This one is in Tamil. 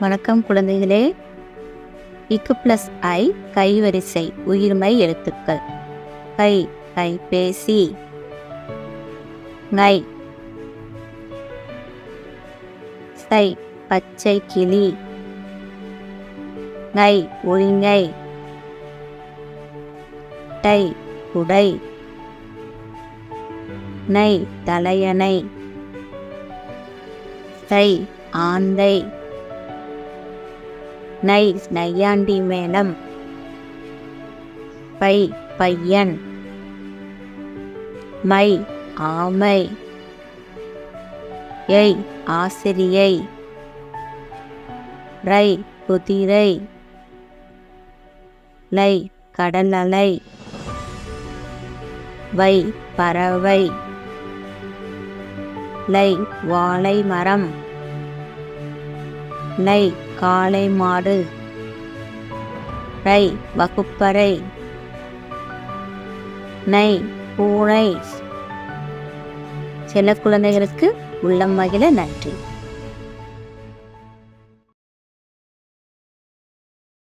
வணக்கம் குழந்தைகளே. இக்கு பிளஸ் ஐ கைவரிசை உயிர்மை எழுத்துக்கள். கை கைபேசி. நை சை பச்சை கிளி. நை ஒழுங்கை டை குடை. நை தலையணை. தை ஆந்தை. நை நையாண்டி மேளம் பை பையன். மை ஆமை. எய் ஆசிரியை. ரை குதிரை. லை கடல் அலை வை பறவை. லை வாழை மரம். நை காளை மாடு ரை வகுப்பறை நை பூனை சில குழந்தைகளுக்கு உள்ளம் மகிழ நன்றி.